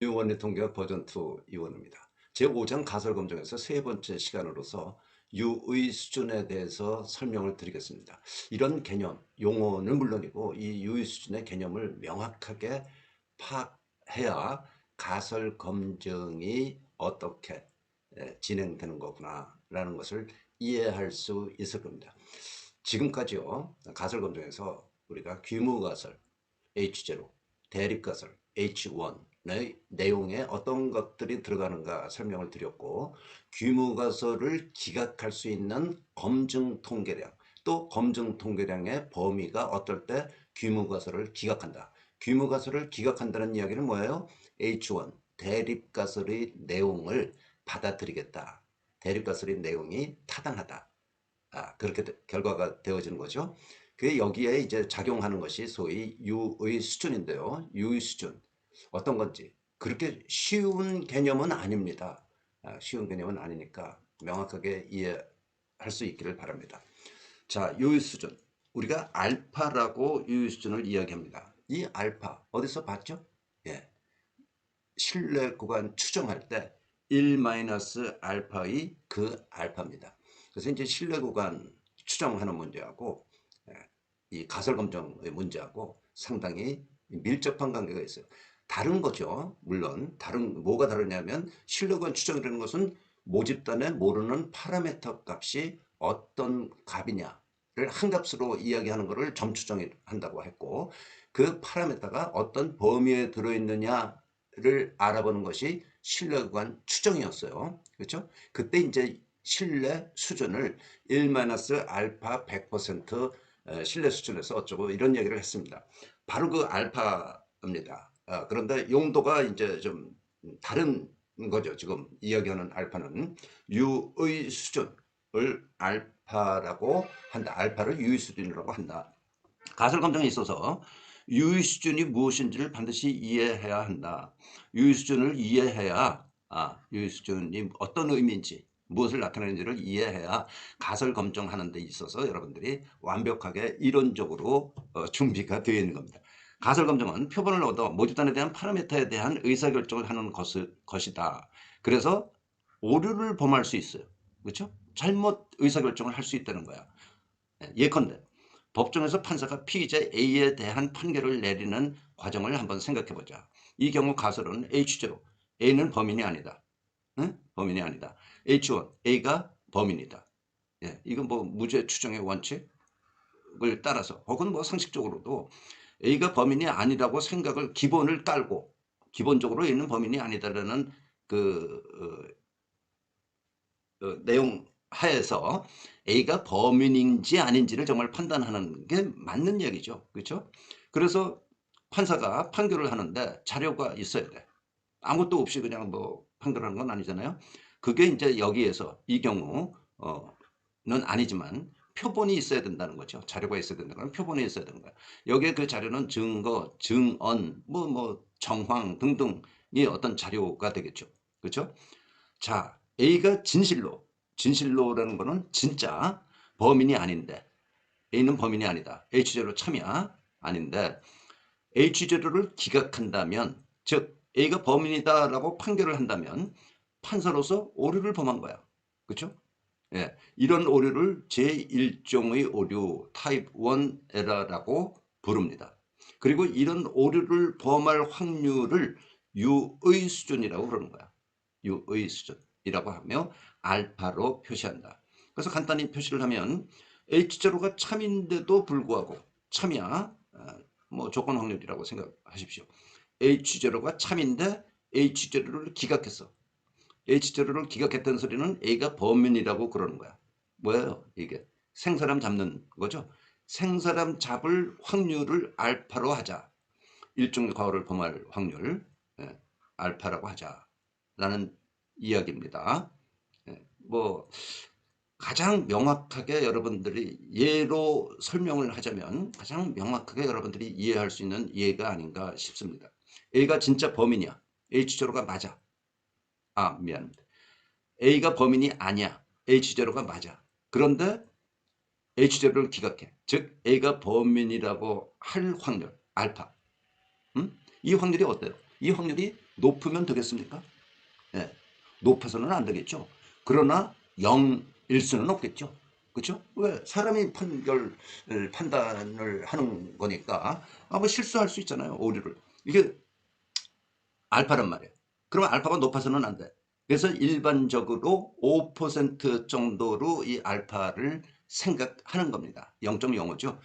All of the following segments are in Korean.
유원리 통계학 버전 2 이원입니다. 제5장 가설 검정에서 세 번째 시간으로서 유의 수준에 대해서 설명을 드리겠습니다. 이런 개념, 용어는 물론이고 이 유의 수준의 개념을 명확하게 파악해야 가설 검증이 어떻게 진행되는 거구나 라는 것을 이해할 수 있을 겁니다. 지금까지요 가설 검증에서 우리가 규모 가설 H0, 대립 가설 H1, 내용에 어떤 것들이 들어가는가 설명을 드렸고 규모가설을 기각할 수 있는 검증 통계량 또 검증 통계량의 범위가 어떨 때 규모가설을 기각한다. 규모가설을 기각한다는 이야기는 뭐예요? H1 대립가설의 내용을 받아들이겠다. 대립가설의 내용이 타당하다. 아, 그렇게 결과가 되어지는 거죠. 그 여기에 이제 작용하는 것이 소위 유의 수준인데요. 유의 수준. 어떤 건지 그렇게 쉬운 개념은 아닙니다. 아, 쉬운 개념은 아니니까 명확하게 이해할 수 있기를 바랍니다. 자, 요일 수준. 우리가 알파라고 요일 수준을 이야기합니다. 이 알파 어디서 봤죠? 예. 신뢰 구간 추정할 때 1-알파의 그 알파입니다. 그래서 이제 신뢰 구간 추정하는 문제하고 예, 이 가설 검정의 문제하고 상당히 밀접한 관계가 있어요. 다른 거죠. 물론 다른 뭐가 다르냐면 실력원 추정이라는 것은 모집단에 모르는 파라메터 값이 어떤 값이냐를 한 값으로 이야기하는 것을 점추정한다고 했고 그 파라메터가 어떤 범위에 들어있느냐를 알아보는 것이 신뢰관 추정이었어요. 그렇죠? 그때 이제 신뢰 수준을 1-알파 100% 신뢰 수준에서 어쩌고 이런 얘기를 했습니다. 바로 그 알파입니다. 아, 그런데 용도가 이제 좀 다른 거죠. 지금 이야기하는 알파는 유의 수준을 알파라고 한다. 알파를 유의 수준이라고 한다. 가설 검증에 있어서 유의 수준이 무엇인지를 반드시 이해해야 한다. 유의 수준을 이해해야 아, 유의 수준이 어떤 의미인지 무엇을 나타내는지를 이해해야 가설 검증하는 데 있어서 여러분들이 완벽하게 이론적으로 어, 준비가 되어 있는 겁니다. 가설 검증은 표본을 얻어 모집단에 대한 파라미터에 대한 의사결정을 하는 것을, 것이다. 그래서 오류를 범할 수 있어요. 그렇죠? 잘못 의사결정을 할 수 있다는 거야. 예, 예컨대 법정에서 판사가 피의자 A에 대한 판결을 내리는 과정을 한번 생각해 보자. 이 경우 가설은 H0, A는 범인이 아니다. 응? 범인이 아니다. H1, A가 범인이다. 예, 이건 뭐 무죄 추정의 원칙을 따라서 혹은 뭐 상식적으로도 A가 범인이 아니라고 생각을 기본을 깔고 기본적으로 있는 범인이 아니다라는 그 어, 어, 내용 하에서 A가 범인인지 아닌지를 정말 판단하는 게 맞는 얘기죠. 그렇죠? 그래서 판사가 판결을 하는데 자료가 있어야 돼. 아무것도 없이 그냥 뭐 판결하는 건 아니잖아요. 그게 이제 여기에서 이 경우는 아니지만 표본이 있어야 된다는 거죠. 자료가 있어야 된다는 건 표본이 있어야 되는 거야. 여기에 그 자료는 증거, 증언, 뭐, 뭐, 정황 등등이 어떤 자료가 되겠죠. 그렇죠? 자, A가 진실로, 진실로라는 거는 진짜 범인이 아닌데, A는 범인이 아니다. H0로 참이야. 아닌데, H0를 기각한다면, 즉, A가 범인이다라고 판결을 한다면, 판사로서 오류를 범한 거야. 그렇죠? 예, 이런 오류를 제1종의 오류 타입 1 에러라고 부릅니다. 그리고 이런 오류를 범할 확률을 유의 수준이라고 그러는 거야. 유의 수준이라고 하며 알파로 표시한다. 그래서 간단히 표시를 하면 H0가 참인데도 불구하고 참이야 아, 뭐 조건 확률이라고 생각하십시오. H0가 참인데 H0를 기각했어. H0를 기각했다는 소리는 A가 범인이라고 그러는 거야. 뭐예요? 이게 생사람 잡는 거죠. 생사람 잡을 확률을 알파로 하자. 일종의 과오를 범할 확률 예, 알파라고 하자라는 이야기입니다. 예, 뭐 가장 명확하게 여러분들이 예로 설명을 하자면 가장 명확하게 여러분들이 이해할 수 있는 예가 아닌가 싶습니다. A가 진짜 범인이야. H0가 맞아. 아 미안합니다. A가 범인이 아니야. H0가 맞아. 그런데 H0를 기각해. 즉 A가 범인이라고 할 확률 알파. 음? 이 확률이 어때요? 이 확률이 높으면 되겠습니까? 예, 높아서는 안 되겠죠. 그러나 0일 수는 없겠죠. 그렇죠? 왜 사람이 판결 판단을 하는 거니까 아뭐 실수할 수 있잖아요. 오류를 이게 알파란 말이에요. 그러면 알파가 높아서는 안 돼. 그래서 일반적으로 5% 정도로 이 알파를 생각하는 겁니다. 0.05죠.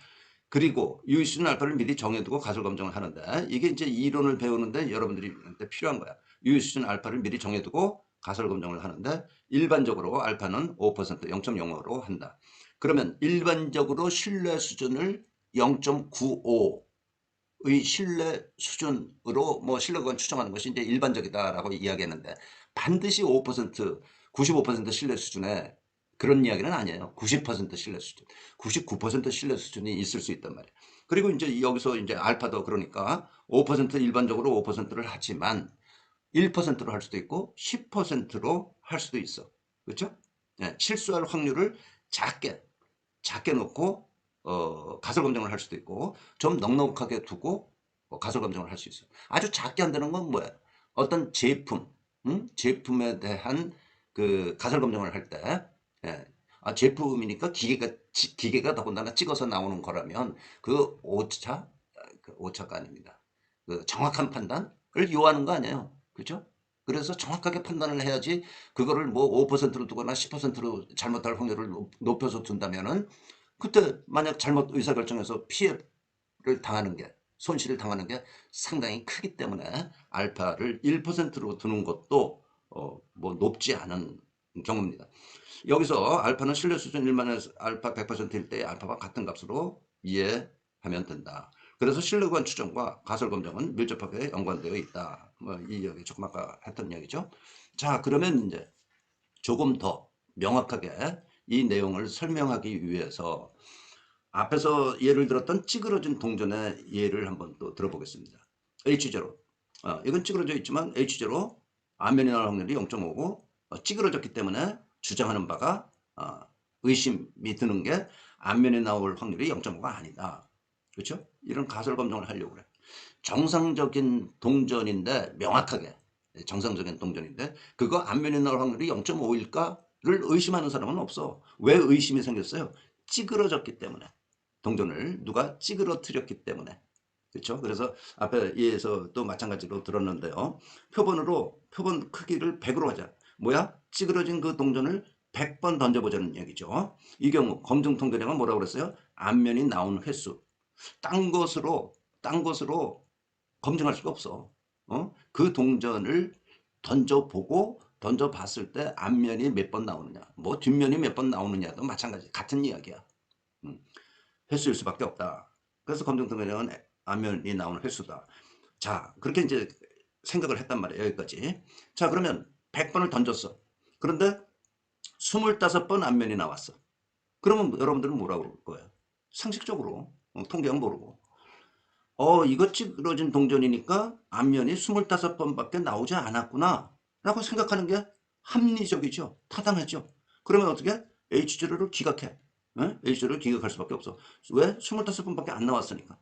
그리고 유의수준 알파를 미리 정해두고 가설 검정을 하는데 이게 이제 이론을 배우는데 여러분들이 필요한 거야. 유의수준 알파를 미리 정해두고 가설 검정을 하는데 일반적으로 알파는 5% 0.05로 한다. 그러면 일반적으로 신뢰 수준을 0.95 의 신뢰 수준으로 뭐 신뢰권 추정하는 것이 이제 일반적이다라고 이야기했는데 반드시 5% 95% 신뢰 수준에 그런 이야기는 아니에요. 90% 신뢰 수준, 99% 신뢰 수준이 있을 수 있단 말이에요. 그리고 이제 여기서 이제 알파도 그러니까 5% 일반적으로 5%를 하지만 1%로 할 수도 있고 10%로 할 수도 있어. 그렇죠? 네, 실수할 확률을 작게 작게 놓고 어, 가설 검정을 할 수도 있고 좀 넉넉하게 두고 어, 가설 검정을 할 수 있어요. 아주 작게 한다는 건 뭐야? 어떤 제품, 음? 제품에 대한 그 가설 검정을 할 때, 예. 아, 제품이니까 기계가 지, 기계가 더군다나 찍어서 나오는 거라면 그 오차, 그 오차가 아닙니다. 그 정확한 판단을 요하는 거 아니에요, 그렇죠? 그래서 정확하게 판단을 해야지 그거를 뭐 5%로 두거나 10%로 잘못할 확률을 높여서 둔다면은 그때 만약 잘못 의사결정해서 피해를 당하는 게 손실을 당하는 게 상당히 크기 때문에 알파를 1%로 두는 것도 어, 뭐 높지 않은 경우입니다. 여기서 알파는 신뢰 수준 1만에서 알파 100%일 때 알파와 같은 값으로 이해하면 된다. 그래서 신뢰관 추정과 가설 검정은 밀접하게 연관되어 있다. 뭐 이 이야기 조금 아까 했던 이야기죠. 자 그러면 이제 조금 더 명확하게 이 내용을 설명하기 위해서 앞에서 예를 들었던 찌그러진 동전의 예를 한번 또 들어보겠습니다. H0 어, 이건 찌그러져 있지만 H0 안면이 나올 확률이 0.5고 어, 찌그러졌기 때문에 주장하는 바가 어, 의심이 드는 게 안면에 나올 확률이 0.5가 아니다. 그렇죠? 이런 가설 검증을 하려고 그래. 정상적인 동전인데 명확하게 정상적인 동전인데 그거 안면에 나올 확률이 0.5일까를 의심하는 사람은 없어. 왜 의심이 생겼어요? 찌그러졌기 때문에. 동전을 누가 찌그러뜨렸기 때문에. 그렇죠? 그래서 앞에 예에서 또 마찬가지로 들었는데요. 표본으로 표본 크기를 100으로 하자. 뭐야? 찌그러진 그 동전을 100번 던져보자는 얘기죠. 이 경우 검증 통계량은 뭐라고 그랬어요? 앞면이 나온 횟수. 딴 것으로 딴 것으로 검증할 수가 없어. 어? 그 동전을 던져보고 던져봤을 때 앞면이 몇 번 나오느냐 뭐 뒷면이 몇 번 나오느냐도 마찬가지 같은 이야기야. 음. 횟수일 수밖에 없다. 그래서 통계량은 앞면이 나오는 횟수다. 자 그렇게 이제 생각을 했단 말이에요 여기까지. 자 그러면 100번을 던졌어. 그런데 25번 앞면이 나왔어. 그러면 여러분들은 뭐라고 그럴 거예요? 상식적으로 어, 통계학 모르고 어 이거 찌그러진 동전이니까 앞면이 25번밖에 나오지 않았구나 라고 생각하는 게 합리적이죠. 타당하죠. 그러면 어떻게? H0를 기각해. 예? H0를 기각할 수밖에 없어. 왜? 25번밖에 안 나왔으니까.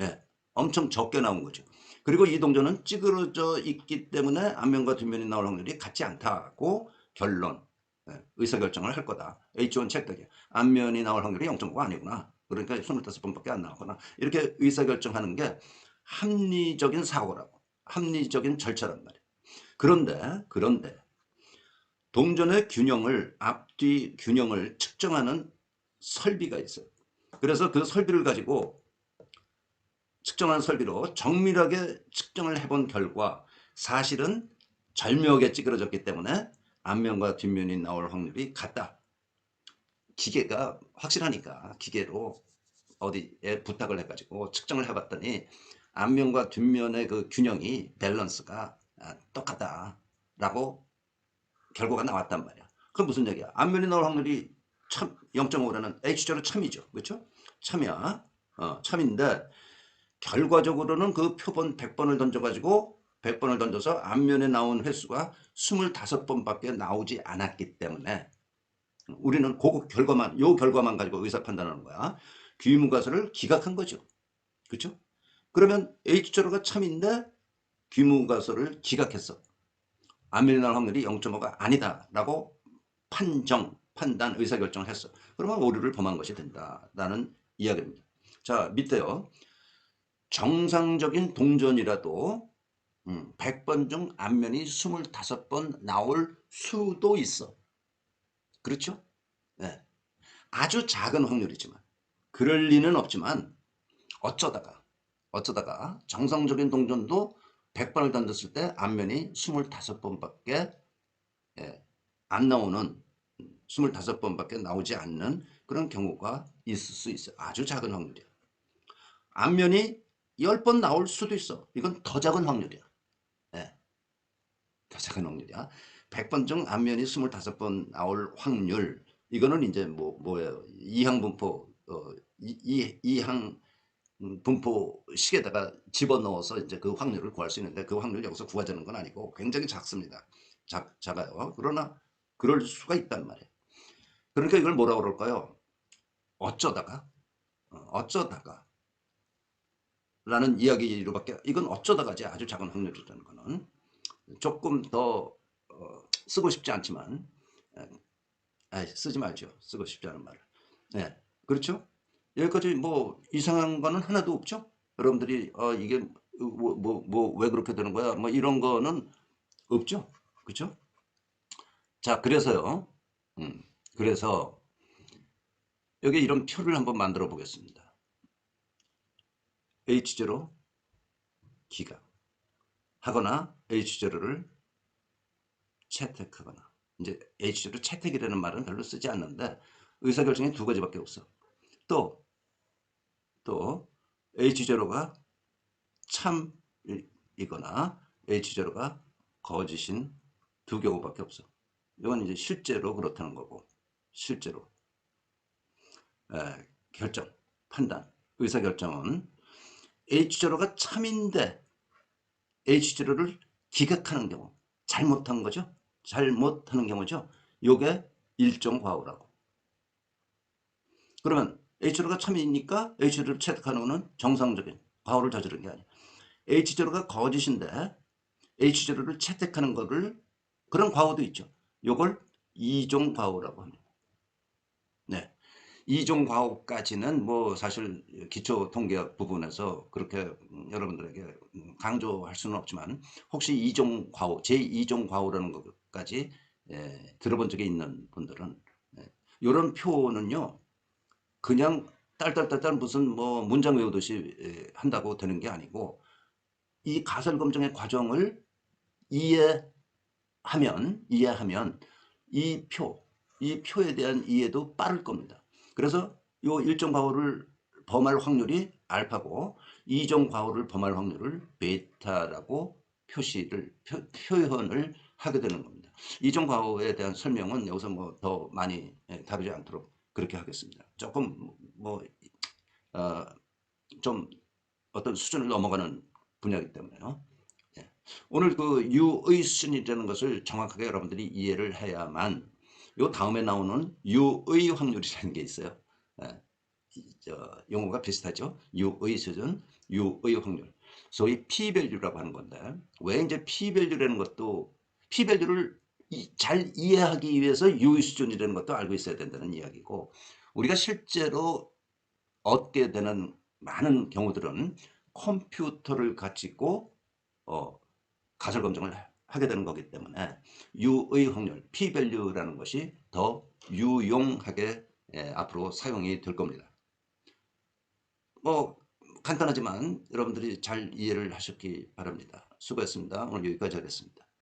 예. 엄청 적게 나온 거죠. 그리고 이 동전은 찌그러져 있기 때문에 앞면과 뒷면이 나올 확률이 같지 않다고 결론, 예, 의사결정을 할 거다. H1 찰떡이 앞면이 나올 확률이 0.5가 아니구나. 그러니까 25번밖에 안 나오거나 이렇게 의사결정하는 게 합리적인 사고라고. 합리적인 절차란 말이에요. 그런데 그런데 동전의 균형을 앞뒤 균형을 측정하는 설비가 있어요. 그래서 그 설비를 가지고 측정한 설비로 정밀하게 측정을 해본 결과 사실은 절묘하게 찌그러졌기 때문에 앞면과 뒷면이 나올 확률이 같다. 기계가 확실하니까 기계로 어디에 부탁을 해가지고 측정을 해봤더니 앞면과 뒷면의 그 균형이 밸런스가 아, 똑같다라고 결과가 나왔단 말이야. 그럼 무슨 얘기야? 앞면이 나올 확률이 참 0.5라는 H조로 참이죠. 그렇죠? 참이야. 어, 참인데 결과적으로는 그 표본 100번을 던져가지고 100번을 던져서 앞면에 나온 횟수가 25번밖에 나오지 않았기 때문에 우리는 그 결과만 요 결과만 가지고 의사 판단하는 거야. 귀무가설을 기각한 거죠. 그렇죠? 그러면 H조로가 참인데 귀무가설을 기각했어. 나올 확률이 0.5가 아니다라고 판정, 판단, 의사결정을 했어. 그러면 오류를 범한 것이 된다라는 이야기입니다. 자 밑에요. 정상적인 동전이라도 음, 100번 중 앞면이 25번 나올 수도 있어. 그렇죠? 네. 아주 작은 확률이지만 그럴 리는 없지만 어쩌다가 어쩌다가 정상적인 동전도 100번을 던졌을 때 앞면이 25번밖에 예, 안 나오는 25번밖에 나오지 않는 그런 경우가 있을 수 있어요. 아주 작은 확률이야. 앞면이 10번 나올 수도 있어. 이건 더 작은 확률이야. 예. 더 작은 확률이야. 100번 중 앞면이 25번 나올 확률. 이거는 이제 뭐, 뭐예요. 이항분포, 어, 이, 이, 이항 분포 식에다가 집어넣어서 이제 그 확률을 구할 수 있는데 그 확률 여기서 구하자는 건 아니고 굉장히 작습니다. 작, 작아요. 그러나 그럴 수가 있단 말이에요. 그러니까 이걸 뭐라고 그럴까요? 어쩌다가, 어, 어쩌다가 라는 이야기로밖에 이건 어쩌다가지 아주 작은 확률이라는 거는 조금 더 어, 쓰고 싶지 않지만 아, 쓰지 말죠. 쓰고 싶지 않은 말을. 네, 그렇죠? 여기까지 뭐 이상한 거는 하나도 없죠. 여러분들이 어, 이게 뭐뭐뭐 왜 그렇게 되는 거야? 뭐 이런 거는 없죠. 그렇죠? 자, 그래서요. 음, 그래서 여기 이런 표를 한번 만들어 보겠습니다. H0 기각 하거나 H0를 채택하거나 이제 H0 채택이라는 말은 별로 쓰지 않는데 의사결정이 두 가지밖에 없어. 또, 또 H0가 참이거나 H0가 거짓인 두 경우밖에 없어. 이건 이제 실제로 그렇다는 거고 실제로 에, 결정, 판단, 의사결정은 H0가 참인데 H0를 기각하는 경우 잘못한 거죠. 잘못하는 경우죠. 요게 일종 과오라고. 그러면 H0가 참이니까 H0를 채택하는 것은 정상적인 과오를 저지른 게 아니야. H0가 거짓인데 H0를 채택하는 거를 그런 과오도 있죠. 요걸 이종 과오라고 합니다. 네. 이종 과오까지는 뭐 사실 기초 통계학 부분에서 그렇게 여러분들에게 강조할 수는 없지만 혹시 이종 과오, 제2종 과오라는 것까지 예, 들어본 적이 있는 분들은 예, 이런 표는요 그냥 딸딸딸딸 무슨 뭐 문장 외우듯이 예, 한다고 되는 게 아니고 이 가설 검증의 과정을 이해하면 이해하면 이 표, 이 표에 대한 이해도 빠를 겁니다. 그래서 요 일정 과오를 범할 확률이 알파고 이종 과오를 범할 확률을 베타라고 표시를 표, 현을 하게 되는 겁니다. 이종 과오에 대한 설명은 여기서 뭐 더 많이 예, 다루지 않도록 그렇게 하겠습니다. 조금 뭐좀 어, 어떤 수준을 넘어가는 분야이기 때문에요. 예. 오늘 그 유의 순이라는 것을 정확하게 여러분들이 이해를 해야만 요 다음에 나오는 유의 확률이라는 게 있어요. 예. 저 용어가 비슷하죠. 유의 수준, 유의 확률. 소위 P밸류라고 하는 건데 왜 이제 P밸류라는 것도 P밸류를 잘 이해하기 위해서 유의 수준이라는 것도 알고 있어야 된다는 이야기고 우리가 실제로 얻게 되는 많은 경우들은 컴퓨터를 가지고 어, 가설 검증을 하게 되는 거기 때문에 유의 확률, p-value라는 것이 더 유용하게 예, 앞으로 사용이 될 겁니다. 뭐 간단하지만 여러분들이 잘 이해를 하셨기 바랍니다. 수고했습니다. 오늘 여기까지 하겠습니다.